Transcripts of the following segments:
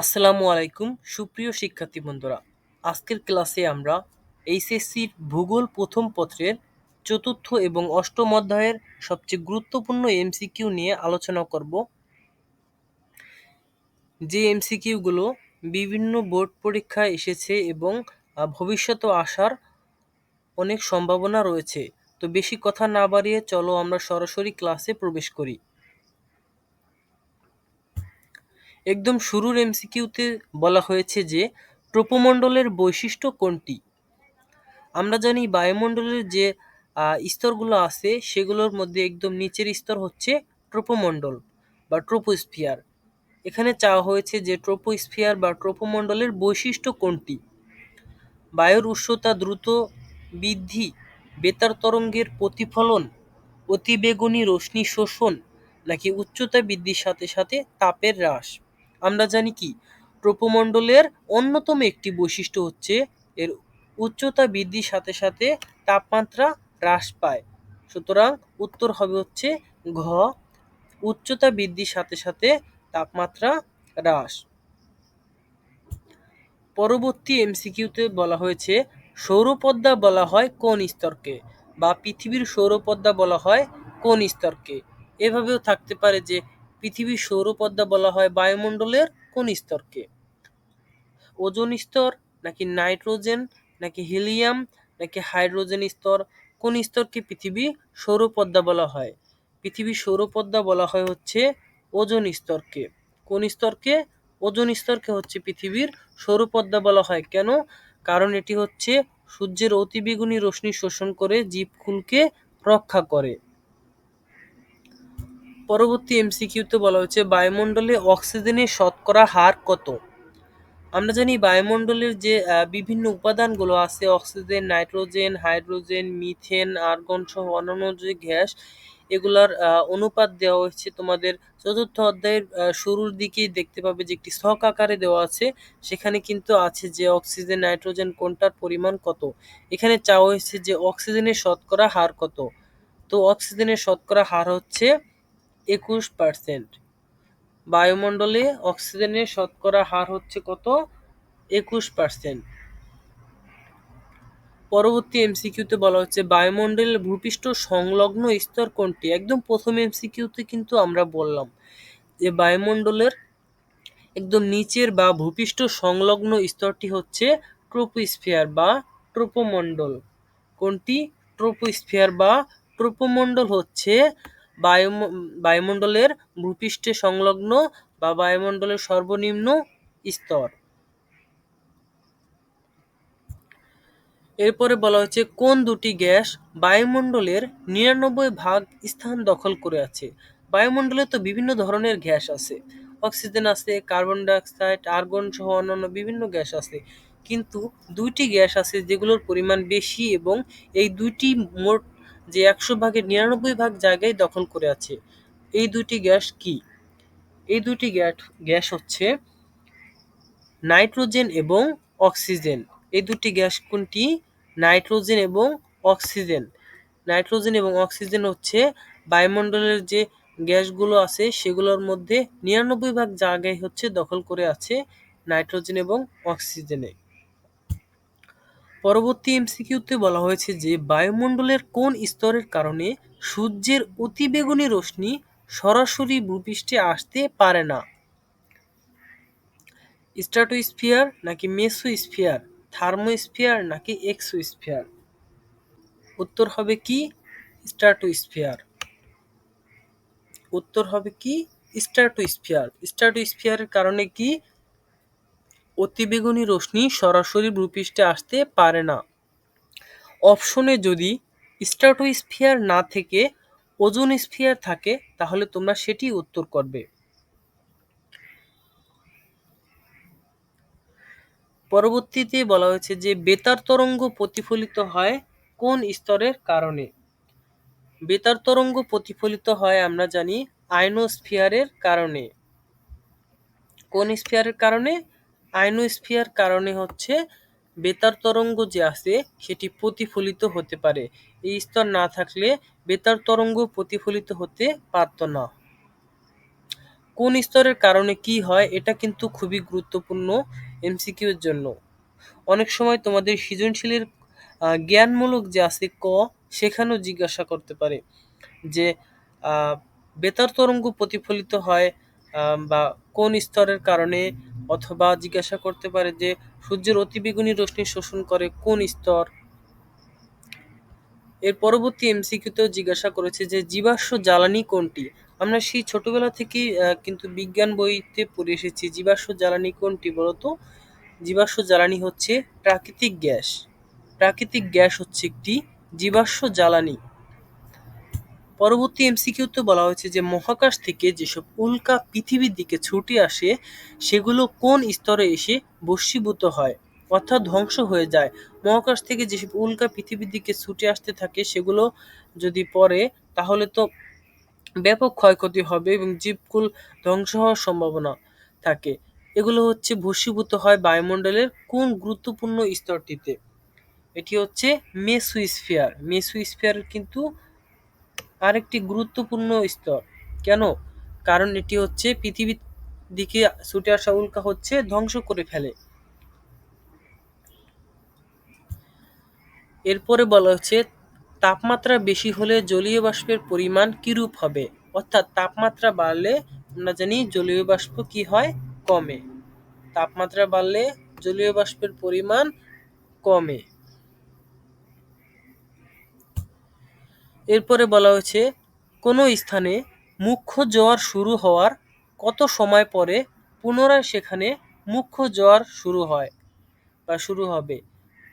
আসসালামু আলাইকুম, সুপ্রিয় শিক্ষার্থী বন্ধুরা। আজকের ক্লাসে আমরা এইচএসসির ভূগোল প্রথম পত্রের চতুর্থ এবং অষ্টম অধ্যায়ের সবচেয়ে গুরুত্বপূর্ণ এমসিকিউ নিয়ে আলোচনা করব। যে এমসিকিউগুলো বিভিন্ন বোর্ড পরীক্ষায় এসেছে এবং ভবিষ্যতে আসার অনেক সম্ভাবনা রয়েছে। তো বেশি কথা না বাড়িয়ে চলো আমরা সরাসরি ক্লাসে প্রবেশ করি। একদম শুরুর এমসিকিউতে বলা হয়েছে যে ট্রোপোমণ্ডলের বৈশিষ্ট্য কোনটি? আমরা জানি বায়ুমণ্ডলের যে স্তরগুলো আছে, সেগুলোর মধ্যে একদম নিচের স্তর হচ্ছে ট্রোপোমণ্ডল বা ট্রোপোস্ফিয়ার। এখানে চাওয়া হয়েছে যে ট্রোপোস্ফিয়ার বা ট্রোপোমণ্ডলের বৈশিষ্ট্য কোনটি? বায়ুর উষ্ণতা দ্রুত বৃদ্ধি, বেতার তরঙ্গের প্রতিফলন, অতিবেগুনি রশ্মি শোষণ নাকি উচ্চতা বৃদ্ধির সাথে সাথে তাপের হ্রাস। আমরা জানি কি ট্রোপোমণ্ডলের অন্যতম একটি বৈশিষ্ট্য হচ্ছে এর উচ্চতা বৃদ্ধির সাথে সাথে তাপমাত্রা হ্রাস পায়। সুতরাং উত্তর হবে হচ্ছে ঘ, উচ্চতা বৃদ্ধির সাথে সাথে তাপমাত্রা হ্রাস। পরবর্তী এমসিকিউতে বলা হয়েছে, সৌরপদ্মা বলা হয় কোন স্তরকে বা পৃথিবীর সৌরপদ্মা বলা হয় কোন স্তরকে। এভাবেও থাকতে পারে যে পৃথিবীর সৌরপদ্মা বলা হয় বায়ুমণ্ডলের কোন স্তরকে? ওজোন স্তর, নাকি নাইট্রোজেন, নাকি হিলিয়াম, নাকি হাইড্রোজেন স্তর, কোন স্তরকে পৃথিবী সৌরপদ্মা বলা হয়? পৃথিবীর সৌরপদ্মা বলা হয় হচ্ছে ওজোন স্তরকে। কোন স্তরকে? ওজোন স্তরকে হচ্ছে পৃথিবীর সৌরপদ্মা বলা হয়। কেন? কারণ এটি হচ্ছে সূর্যের অতিবেগুনি রশ্মি শোষণ করে জীবকুলকে রক্ষা করে। পরবর্তী এমসিকিউতে বলা হয়েছে, বায়ুমণ্ডলে অক্সিজেনের শতকরা হার কত? আমরা জানি বায়ুমণ্ডলের যে বিভিন্ন উপাদানগুলো আছে, oxygen, nitrogen, hydrogen, methane, argon সহ অন্যান্য যে গ্যাস, এগুলার অনুপাত দেওয়া হয়েছে তোমাদের চতুর্থ অধ্যায়ের শুরুর দিকেই দেখতে পাবে যে একটি ছক আকারে দেওয়া আছে, সেখানে কিন্তু আছে যে অক্সিজেন, নাইট্রোজেন কোনটার পরিমাণ কত? এখানে চাওয়া হয়েছে যে অক্সিজেনের শতকরা হার কত? তো অক্সিজেনের শতকরা হার হচ্ছে একুশ পার্সেন্ট বায়ুমণ্ডলে অক্সিজেনের শতকরা হার হচ্ছে কত? একুশ পার্সেন্ট পরবর্তী এমসিকিউতে বলা হচ্ছে, বায়ুমণ্ডলের ভূপৃষ্ঠ সংলগ্ন স্তর কোনটি? একদম প্রথম এমসিকিউতে কিন্তু আমরা বললাম যে বায়ুমণ্ডলের একদম নিচের বা ভূপৃষ্ঠ সংলগ্ন স্তরটি হচ্ছে ট্রোপোস্ফিয়ার বা ট্রোপোমণ্ডল। কোনটি? ট্রোপোস্ফিয়ার বা ট্রোপোমণ্ডল হচ্ছে বায়ু বায়ুমণ্ডলের ভূপৃষ্ঠে সংলগ্ন বা বায়ুমণ্ডলের সর্বনিম্ন স্তর। এরপরে বলা হচ্ছে কোন দুটি গ্যাস বায়ুমণ্ডলের নিরানব্বই ভাগ স্থান দখল করে আছে? বায়ুমণ্ডলে তো বিভিন্ন ধরনের গ্যাস আছে। অক্সিজেন আছে, কার্বন ডাইঅক্সাইড, আর্গন সহ অন্যান্য বিভিন্ন গ্যাস আছে। কিন্তু দুইটি গ্যাস আছে যেগুলোর পরিমাণ বেশি এবং এই দুইটি মোট যে একশো ভাগের নিরানব্বই ভাগ জায়গায় দখল করে আছে। এই দুটি গ্যাস কি? এই দুটি গ্যাস গ্যাস হচ্ছে নাইট্রোজেন এবং অক্সিজেন। এই দুটি গ্যাস কোনটি? নাইট্রোজেন এবং অক্সিজেন। নাইট্রোজেন এবং অক্সিজেন হচ্ছে বায়ুমণ্ডলের যে গ্যাসগুলো আছে, সেগুলোর মধ্যে নিরানব্বই ভাগ জায়গায় হচ্ছে দখল করে আছে নাইট্রোজেন এবং অক্সিজেনে। পরবর্তী এমসিকিউতে বলা হয়েছে যে বায়ুমণ্ডলের কোন স্তরের কারণে সূর্যের অতিবেগুনি রশ্মি সরাসরি ভূপৃষ্ঠে আসতে পারে না? স্ট্রাটোস্ফিয়ার নাকি মেসোস্ফিয়ার, থার্মোস্ফিয়ার নাকি এক্সোস্ফিয়ার? উত্তর হবে কি? স্ট্রাটোস্ফিয়ার উত্তর হবে কি? স্ট্রাটোস্ফিয়ার স্ট্রাটোস্ফিয়ারের কারণে কি অতিবেগুনি রশ্মি সরাসরি ভূপৃষ্ঠে আসতে পারে না। অপশনে যদি স্ট্রাটোস্ফিয়ার না থেকে ওজোন স্ফিয়ার থাকে, তাহলে তোমরা সেটি উত্তর করবে। পরবর্তীতে বলা হয়েছে যে বেতার তরঙ্গ প্রতিফলিত হয় কোন স্তরের কারণে? বেতার তরঙ্গ প্রতিফলিত হয় আমরা জানি আয়নোস্ফিয়ারের কারণে। কোন স্ফিয়ারের কারণে? আয়নোস্ফিয়ার কারণে হচ্ছে বেতার তরঙ্গ যে আছে, সেটি প্রতিফলিত হতে পারে। এই স্তর না থাকলে বেতার তরঙ্গ প্রতিফলিত হতে পারত না। কোন স্তরের কারণে কি হয়, এটা কিন্তু খুবই গুরুত্বপূর্ণ এমসিকিউ এর জন্য। অনেক সময় তোমাদের সৃজনশীলের জ্ঞানমূলক যে আছে ক, সেখানেও জিজ্ঞাসা করতে পারে যে বেতার তরঙ্গ প্রতিফলিত হয় বা কোন স্তরের কারণে অথবা জিজ্ঞাসা করতে পারে যে, সূর্যের অতিবেগুনি রশ্মি শোষণ করে কোন স্তর? এর পরবর্তী এমসিকিউতেও জিজ্ঞাসা করেছে যে, জীবাশ্ম জ্বালানি কোনটি? আমরা সেই ছোটবেলা থেকেই কিন্তু বিজ্ঞান বইতে পড়ে এসেছি, জীবাশ্ম জ্বালানি কোনটি বলতো? জীবাশ্ম জ্বালানি হচ্ছে প্রাকৃতিক গ্যাস। প্রাকৃতিক গ্যাস হচ্ছে একটি জীবাশ্ম জ্বালানি। পরবর্তী এমসিকিউতে বলা হয়েছে যে মহাকাশ থেকে যেসব উল্কা পৃথিবীর দিকে ছুটে আসে, সেগুলো কোন স্তরে এসে বশীভূত হয়? অর্থাৎ ধ্বংস হয়ে যায়। মহাকাশ থেকে যেসব উল্কা পৃথিবীর দিকে ছুটে আসতে থাকে, সেগুলো যদি পড়ে, তাহলে তো ব্যাপক ক্ষয়ক্ষতি হবে এবং জীবকুল ধ্বংস হওয়ার সম্ভাবনা থাকে। এগুলো হচ্ছে ভস্মীভূত হয় বায়ুমণ্ডলের কোন গুরুত্বপূর্ণ স্তরটিতে? এটি হচ্ছে মেসোস্ফিয়ার। মেসোস্ফিয়ার কিন্তু আরেকটি গুরুত্বপূর্ণ স্তর। কেন? কারণ এটি হচ্ছে পৃথিবীর দিকে ছুটে আসা উল্কা হচ্ছে ধ্বংস করে ফেলে। এরপরে বলা হচ্ছে, তাপমাত্রা বেশি হলে জলীয় বাষ্পের পরিমাণ কিরূপ হবে? অর্থাৎ তাপমাত্রা বাড়লে, আমরা জানি জলীয় বাষ্প কি হয়? কমে। তাপমাত্রা বাড়লে জলীয় বাষ্পের পরিমাণ কমে। এরপরে বলা হয়েছে, কোনো স্থানে মুখ্য জোয়ার শুরু হওয়ার কত সময় পরে পুনরায় সেখানে মুখ্য জোয়ার শুরু হয় বা শুরু হবে?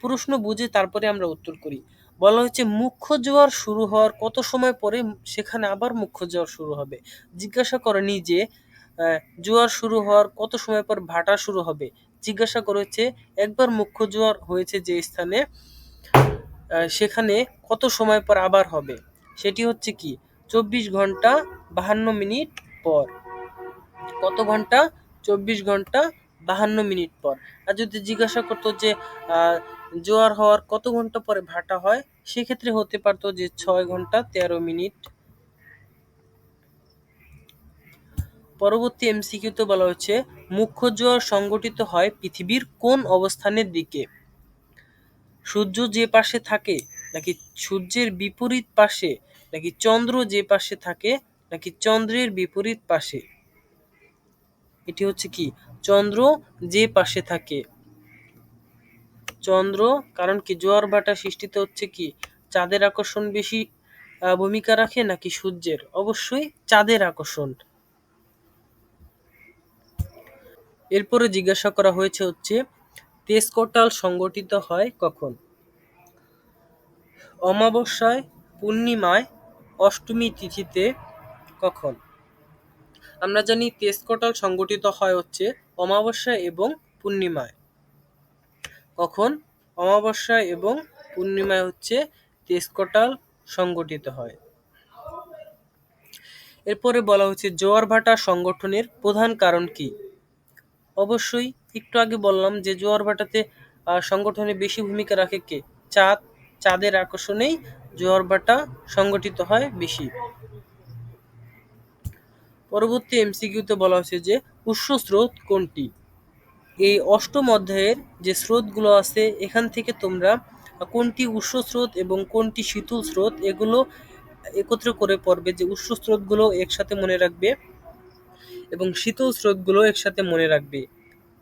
প্রশ্ন বুঝে তারপরে আমরা উত্তর করি। বলা হচ্ছে মুখ্য জোয়ার শুরু হওয়ার কত সময় পরে সেখানে আবার মুখ্য জোয়ার শুরু হবে? জিজ্ঞাসা করেনি যে জোয়ার শুরু হওয়ার কত সময় পর ভাটা শুরু হবে? জিজ্ঞাসা করেছে, একবার মুখ্য জোয়ার হয়েছে যে স্থানে সেখানে কত সময় পর আবার হবে? সেটি হচ্ছে কি, চব্বিশ ঘণ্টা বাহান্ন মিনিট পর। কত ঘণ্টা? চব্বিশ ঘণ্টা বাহান্ন মিনিট পর। আর যদি জিজ্ঞাসা করতো যে জোয়ার হওয়ার কত ঘণ্টা পরে ভাটা হয়, সেক্ষেত্রে হতে পারতো যে ছয় ঘণ্টা তেরো মিনিট। পরবর্তী এমসিকিউতে বলা হচ্ছে মুখ্য জোয়ার সংগঠিত হয় পৃথিবীর কোন অবস্থানের দিকে? সূর্য যে পাশে থাকে, নাকি সূর্যের বিপরীত পাশে, নাকি চন্দ্র যে পাশে থাকে, নাকি চন্দ্রের বিপরীত পাশে? এটি হচ্ছে কি? চন্দ্র যে পাশে থাকে। চন্দ্র, কারণ কি? জোয়ার ভাটা সৃষ্টিতে হচ্ছে কি? চাঁদের আকর্ষণ বেশি ভূমিকা রাখে নাকি সূর্যের? অবশ্যই চাঁদের আকর্ষণ। এরপরে জিজ্ঞাসা করা হয়েছে হচ্ছে তেজকোটাল সংগঠিত হয় কখন? অমাবস্যায়, পূর্ণিমায়, অষ্টমী তিথিতে কখন? আমরা জানি তেজকোটাল সংগঠিত হয় হচ্ছে অমাবস্যা এবং পূর্ণিমায়। কখন? অমাবস্যা এবং পূর্ণিমায় হচ্ছে তেজকোটাল সংগঠিত হয়। এরপরে বলা হচ্ছে জোয়ার ভাটা সংগঠনের প্রধান কারণ কি? অবশ্যই একটু আগে বললাম যে জোয়ার ভাটাতে সংগঠনে বেশি ভূমিকা রাখে কে? চাঁদ। চাঁদের আকর্ষণেই জোয়ার ভাটা সংগঠিত হয় বেশি। পরবর্তী এমসিকিউতে বলা হয়েছে যে উৎস স্রোত কোনটি? এই অষ্টম অধ্যায়ের যে স্রোতগুলো আছে, এখান থেকে তোমরা কোনটি উৎস স্রোত এবং কোনটি শীতল স্রোত, এগুলো একত্র করে পড়বে যে উৎস স্রোতগুলো একসাথে মনে রাখবে এবং শীতল স্রোতগুলো একসাথে মনে রাখবে।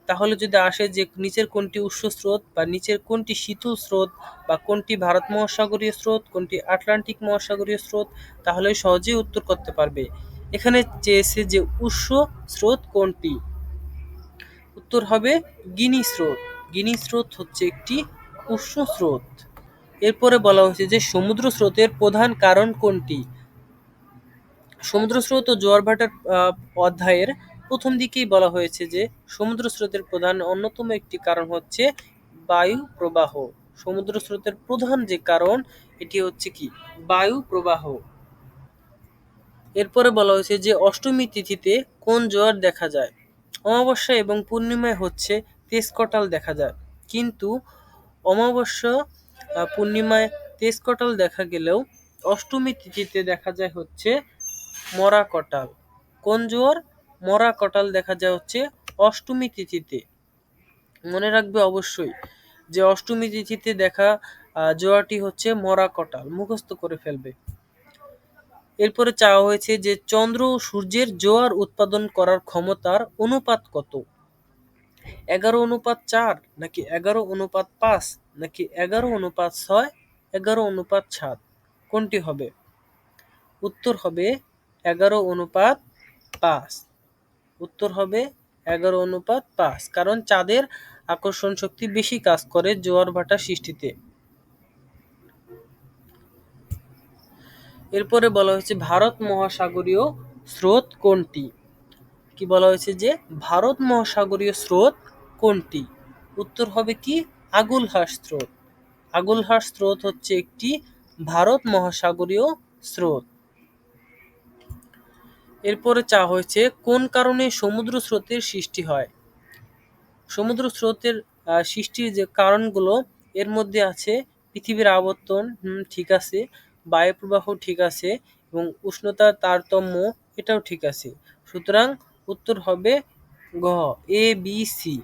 তাহলে যদি আসে যে নিচের কোনটি উৎস স্রোত বা নিচের কোনটি শীতল স্রোত বা কোনটি ভারত মহাসাগরীয় স্রোত কোনটি আটলান্টিক মহাসাগরীয় স্রোত তাহলে সহজেই উত্তর করতে পারবে। এখানে চেয়েছে যে উৎস স্রোত কোনটি? উত্তর হবে গিনি স্রোত। গিনি স্রোত হচ্ছে একটি উৎস স্রোত। এরপরে বলা হয়েছে যে সমুদ্র স্রোতের প্রধান কারণ কোনটি? সমুদ্র স্রোত ও জোয়ার ভাটার আহ, অধ্যায়ের প্রথম দিকেই বলা হয়েছে যে সমুদ্র স্রোতের প্রধান অন্যতম একটি কারণ হচ্ছে বায়ু প্রবাহ। সমুদ্র স্রোতের প্রধান যে কারণ, এটি হচ্ছে কি? বায়ু প্রবাহ। এরপরে বলা হয়েছে যে, অষ্টমী তিথিতে কোন জোয়ার দেখা যায়? অমাবস্যা এবং পূর্ণিমায় হচ্ছে তেজকটাল দেখা যায়। কিন্তু অমাবস্যা পূর্ণিমায় তেজকটাল দেখা গেলেও অষ্টমী তিথিতে দেখা যায় হচ্ছে মরা কটাল কোন জোয়ার? মরা কটাল দেখা যায় হচ্ছে অষ্টমী তিথিতে। মনে রাখবে অবশ্যই যে অষ্টমী তিথিতে দেখা জোয়ারটি হচ্ছে মরা কটাল মুখস্থ করে ফেলবে। এরপরে চাওয়া হয়েছে যে চন্দ্র ও সূর্যের জোয়ার উৎপাদন করার ক্ষমতার অনুপাত কত? এগারো অনুপাত চার নাকি এগারো অনুপাত পাঁচ নাকি এগারো অনুপাত ছয়, এগারো অনুপাত সাত? কোনটি হবে? উত্তর হবে এগারো অনুপাত পাঁচ। উত্তর হবে এগারো অনুপাত পাঁচ, কারণ চাঁদের আকর্ষণ শক্তি বেশি কাজ করে জোয়ার ভাটা সৃষ্টিতে। এরপরে বলা হয়েছে ভারত মহাসাগরীয় স্রোত কোনটি? কি বলা হয়েছে যে ভারত মহাসাগরীয় স্রোত কোনটি? উত্তর হবে কি আগুলহাস স্রোত। আগুলহাস স্রোত হচ্ছে একটি ভারত মহাসাগরীয় স্রোত। এরপরে চা হয়েছে কোন কারণে সমুদ্র স্রোতের সৃষ্টি হয়। সমুদ্র স্রোতের সৃষ্টির যে কারণগুলো, এর মধ্যে আছে পৃথিবীর আবর্তন ঠিক আছে বায়ু প্রবাহ ঠিক আছে এবং উষ্ণতার তারতম্য এটাও ঠিক আছে। সুতরাং উত্তর হবে গ, এ, বি, সি।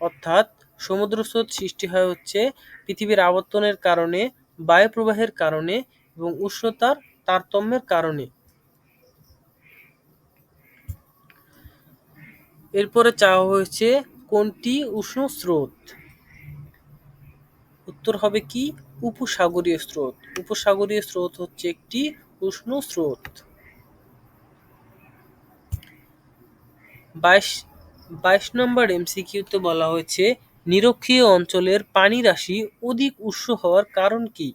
অর্থাৎ সমুদ্র স্রোত সৃষ্টি হয় হচ্ছে পৃথিবীর আবর্তনের কারণে বায়ু প্রবাহের কারণে এবং উষ্ণতার তারতম্যের কারণে। এরপরে চাওয়া হয়েছে কোনটি উষ্ণ স্রোত? উত্তর হবে কি? উপসাগরীয় স্রোত। উপসাগরীয় স্রোত হচ্ছে একটি উষ্ণ স্রোত। বাইশ বাইশ নম্বর এমসিকিউতে বলা হয়েছে, নিরক্ষীয় অঞ্চলের পানি রাশি অধিক উৎস হওয়ার কারণ কি?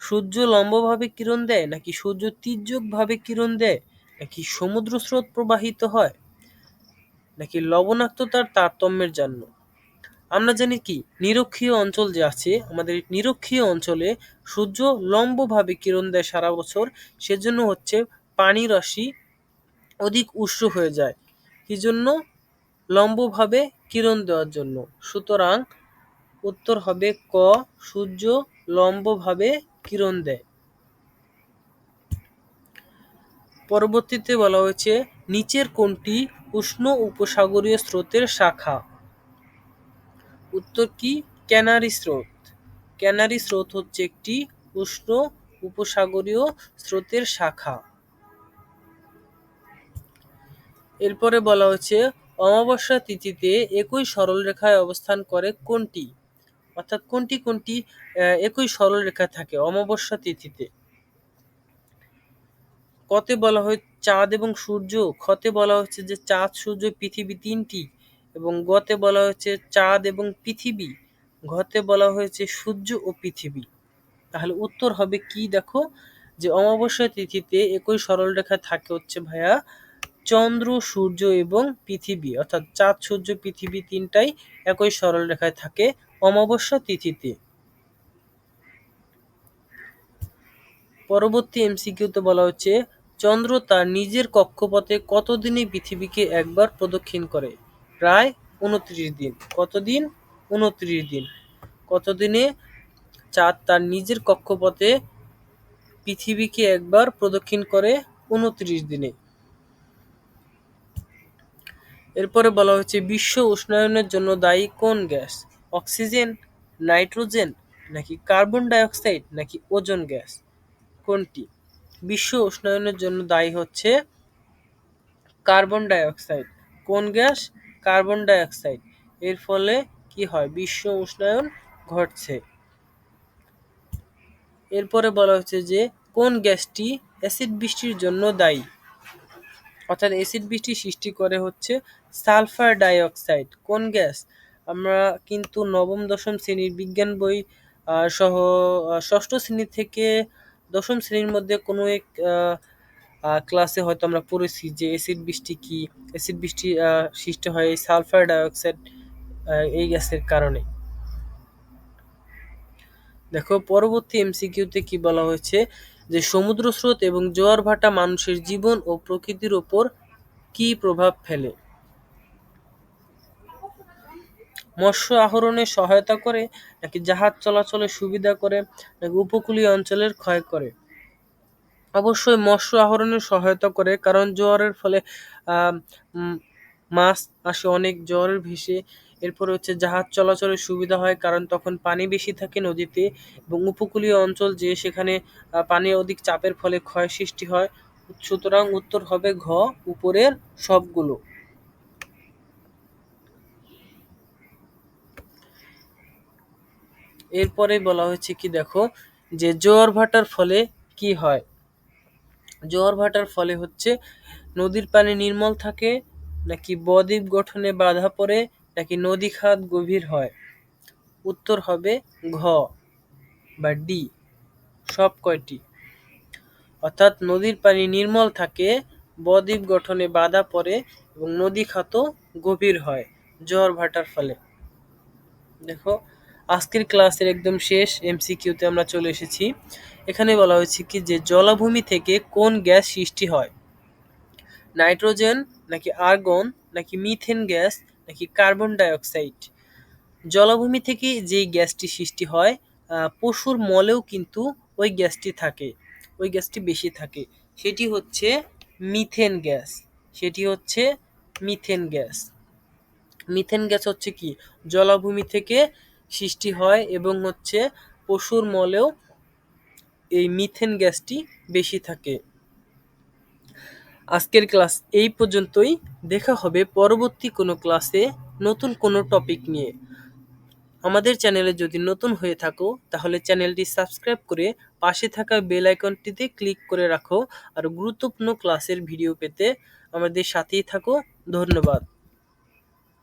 সূর্য লম্বভাবে কিরণ দেয় নাকি সূর্য তির্যকভাবে কিরণ দেয় নাকি সমুদ্র স্রোত প্রবাহিত হয়? নাকি লবণাক্ততার তারতম্যের জন্য? আমরা জানি কি, নিরক্ষীয় অঞ্চল যে আছে, আমাদের নিরক্ষীয় অঞ্চলে সূর্য লম্বভাবে কিরণ দেয় সারা বছর, সেজন্য হচ্ছে পানি রাশি অধিক উষ্ণ হয়ে যায়। কি জন্য লম্বভাবে কিরণ দেওয়ার জন্য। সুতরাং উত্তর হবে ক, সূর্য লম্বভাবে কিরণ দেয়। পরবর্তীতে বলা হয়েছে, নিচের কোনটি উষ্ণ উপসাগরীয় স্রোতের শাখা। উত্তর কি? ক্যানারি স্রোত। ক্যানারি স্রোত হচ্ছে একটি উষ্ণ উপসাগরীয় স্রোতের শাখা। এরপরে বলা হচ্ছে অমাবস্যা তিথিতে একই সরলরেখায় অবস্থান করে কোনটি? অর্থাৎ কোনটি কোনটি একই সরলরেখায় থাকে অমাবস্যা তিথিতে। কতে বলা হয় চাঁদ এবং সূর্য, ক্ষতে বলা হচ্ছে যে চাঁদ, সূর্য, পৃথিবী তিনটি, এবং গতে বলা হয়েছে চাঁদ এবং পৃথিবী, ঘতে বলা হয়েছে সূর্য ও পৃথিবী। তাহলে উত্তর হবে কি দেখো? যে অমাবস্যা তিথিতে একই সরল সরলরেখা থাকে হচ্ছে ভাইয়া চন্দ্র, সূর্য এবং পৃথিবী, অর্থাৎ চাঁদ, সূর্য, পৃথিবী তিনটাই একই সরলরেখায় থাকে অমাবস্যা তিথিতে। পরবর্তী এমসিকিউতে বলা হচ্ছে চন্দ্র তার নিজের কক্ষপথে কতদিনে পৃথিবীকে একবার প্রদক্ষিণ করে? প্রায় উনত্রিশ দিন। কতদিন? উনত্রিশ দিন। কতদিনে চাঁদ তার নিজের কক্ষপথে পৃথিবীকে একবার প্রদক্ষিণ করে? উনত্রিশ দিনে। এরপরে বলা হচ্ছে বিশ্ব উষ্ণায়নের জন্য দায়ী কোন গ্যাস? অক্সিজেন, নাইট্রোজেন, নাকি কার্বন ডাইঅক্সাইড, নাকি ওজন গ্যাস? কোনটি? বিশ্ব উষ্ণায়নের জন্য দায়ী হচ্ছে কার্বন ডাইঅক্সাইড। কোন গ্যাস? Carbon dioxide. এর ফলে কি হয়? বিশ্ব উষ্ণায়ন ঘটছে। এরপরে বলা হচ্ছে যে, কোন গ্যাসটি অ্যাসিড বৃষ্টির জন্য দায়ী? অর্থাৎ অ্যাসিড বৃষ্টি সৃষ্টি করে হচ্ছে সালফার ডাইঅক্সাইড। কোন গ্যাস? আমরা কিন্তু নবম, দশম শ্রেণির বিজ্ঞান বই সহ ষষ্ঠ শ্রেণি থেকে দশম শ্রেণির মধ্যে কোনো এক ক্লাসে হয়তো আমরা পড়েছি যে অ্যাসিড বৃষ্টি কি? অ্যাসিড বৃষ্টি সৃষ্টি হয় এই সালফার ডাইঅক্সাইড এই গ্যাসের কারণে। দেখো, পরবর্তী এমসিকিউতে কি বলা হয়েছে? যে সমুদ্র স্রোত এবং জোয়ার ভাটা মানুষের জীবন ও প্রকৃতির ওপর কি প্রভাব ফেলে? মৎস্য আহরণে সহায়তা করে, নাকি জাহাজ চলাচলে সুবিধা করে, নাকি উপকূলীয় অঞ্চলের ক্ষয় করে? অবশ্যই মৎস্য আহরণে সহায়তা করে, কারণ জোয়ারের ফলে মাছ আসে অনেক জোয়ারের ভেসে, এরপরে হচ্ছে জাহাজ চলাচলের সুবিধা হয়, কারণ তখন পানি বেশি থাকে নদীতে এবং উপকূলীয় অঞ্চল যে সেখানে পানি অধিক চাপের ফলে ক্ষয় সৃষ্টি হয়। সুতরাং উত্তর হবে ঘ, উপরের সবগুলো। এরপরে বলা হয়েছে কি দেখো, যে জোয়ার ভাটার ফলে কি হয়? জোয়ার ভাটার ফলে হচ্ছে নদীর পানি নির্মল থাকে, নাকি বদ্বীপ গঠনে বাধা পড়ে, নাকি নদী খাত গভীর হয়? উত্তর হবে ঘ বা ডি, সব কয়টি? অর্থাৎ নদীর পানি নির্মল থাকে, বদ্বীপ গঠনে বাধা পড়ে এবং নদী খাতও গভীর হয় জোয়ার ভাটার ফলে। দেখো আজকের ক্লাসের একদম শেষ এমসিকিউতে আমরা চলে এসেছি। এখানে বলা হয়েছে কি যে জলাভূমি থেকে কোন গ্যাস সৃষ্টি হয়? নাইট্রোজেন নাকি আর্গন নাকি মিথেন গ্যাস নাকি কার্বন ডাইঅক্সাইড? জলাভূমি থেকে যেই গ্যাসটি সৃষ্টি হয় পশুর মলেও কিন্তু ওই গ্যাসটি থাকে, ওই গ্যাসটি বেশি থাকে। সেটি হচ্ছে মিথেন গ্যাস, সেটি হচ্ছে মিথেন গ্যাস। মিথেন গ্যাস হচ্ছে কি? জলাভূমি থেকে সৃষ্টি হয় এবং হচ্ছে পশুর মলেও এই মিথেন গ্যাসটি বেশি থাকে। আজকের ক্লাস এই পর্যন্তই। দেখা হবে পরবর্তী কোনো ক্লাসে নতুন কোনো টপিক নিয়ে। আমাদের চ্যানেলে যদি নতুন হয়ে থাকো, তাহলে চ্যানেলটি সাবস্ক্রাইব করে পাশে থাকা বেল আইকনটিতে ক্লিক করে রাখো। আর গুরুত্বপূর্ণ ক্লাসের ভিডিও পেতে আমাদের সাথেই থাকো। ধন্যবাদ।